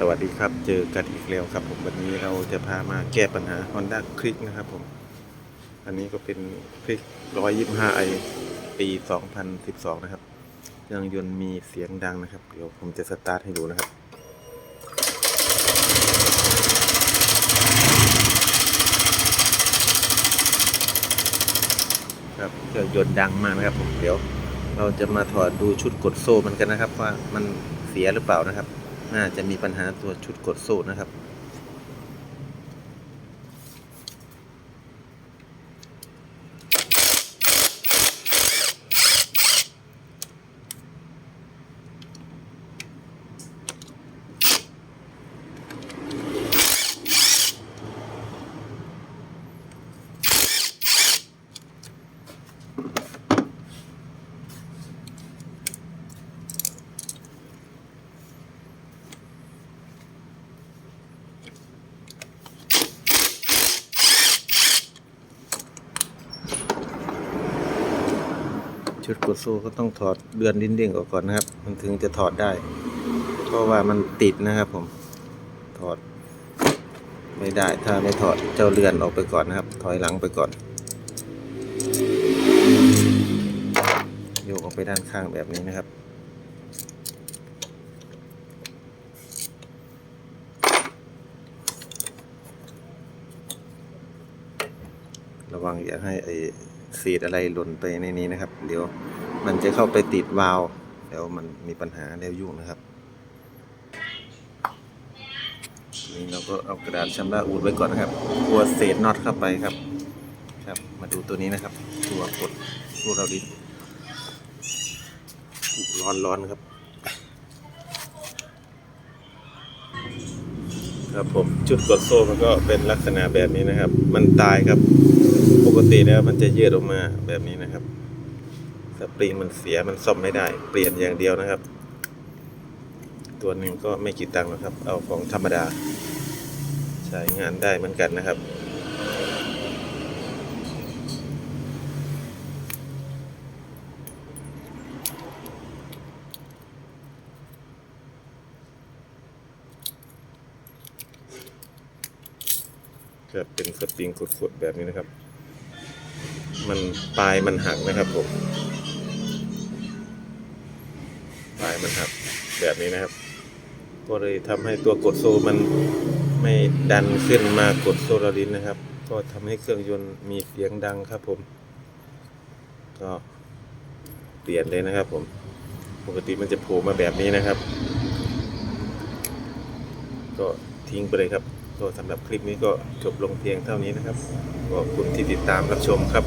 สวัสดีครับ เจอกันอีกแล้วครับ ผมวันนี้เราจะพามาแก้ปัญหา Honda c l i c นะครับผม อันนี้ก็เป็น c l i c 125i ปี 2012 นะครับเครื่องยนต์มีเสียงดังนะครับ เดี๋ยวผมจะสตาร์ทให้ดูนะครับครับเครื่องยนต์ดังมากนะครับผมเดี๋ยว เราจะมาถอดดูชุดกดโซ่มันกันนะครับ ว่ามันเสียหรือเปล่านะครับ น่าจะมีปัญหาตัวชุดกดโซ่นะครับ ชุดกดโซ่ก็ต้องถอดเดือนดิ้นเด้งออกก่อนนะครับ มันถึงจะถอดได้ เพราะว่ามันติดนะครับผมถอด ไม่ได้ถ้าไม่ถอดเจ้าเรือนออกไปก่อนนะครับ ถอยหลังไปก่อน โยกออกไปด้านข้างแบบนี้นะครับระวังอย่าให้ไอ เศษอะไรหล่นไปในนี้นะครับ เดี๋ยวมันจะเข้าไปติดวาล์วเดี๋ยวมันมีปัญหาแล้วยุ่งนะครับนี่เราก็เอากระดาษชำระอูดไว้ก่อนนะครับกลัวเศษน็อตเข้าไปครับ ครับ มาดูตัวนี้นะครับ ตัวกดตัวเราดิร้อนร้อนครับ ครับผมจุดกดโซ่มันก็เป็นลักษณะแบบนี้นะครับ มันตายครับปกติแล้วมันจะยืดออกมาแบบนี้นะครับสปริงมันเสียมันซ่อมไม่ได้ เปลี่ยนอย่างเดียวนะครับ ตัวหนึ่งก็ไม่กี่ตังค์นะครับ เอาของธรรมดา ใช้งานได้เหมือนกันนะครับ จะเป็นสปริงกดๆแบบนี้นะครับ มันปลายมันหักนะครับผมปลายมันหักแบบนี้นะครับ ก็เลยทำให้ตัวกดโซ่มันไม่ดันขึ้นมากดโซลารินนะครับ ก็ทำให้เครื่องยนต์มีเสียงดังครับผม ก็เปลี่ยนเลยนะครับ ผม ปกติมันจะโผล่มาแบบนี้นะครับ ก็ทิ้งไปเลยครับ ก็สำหรับคลิปนี้ก็จบลงเพียงเท่านี้นะครับขอบคุณที่ติดตามรับชมครับ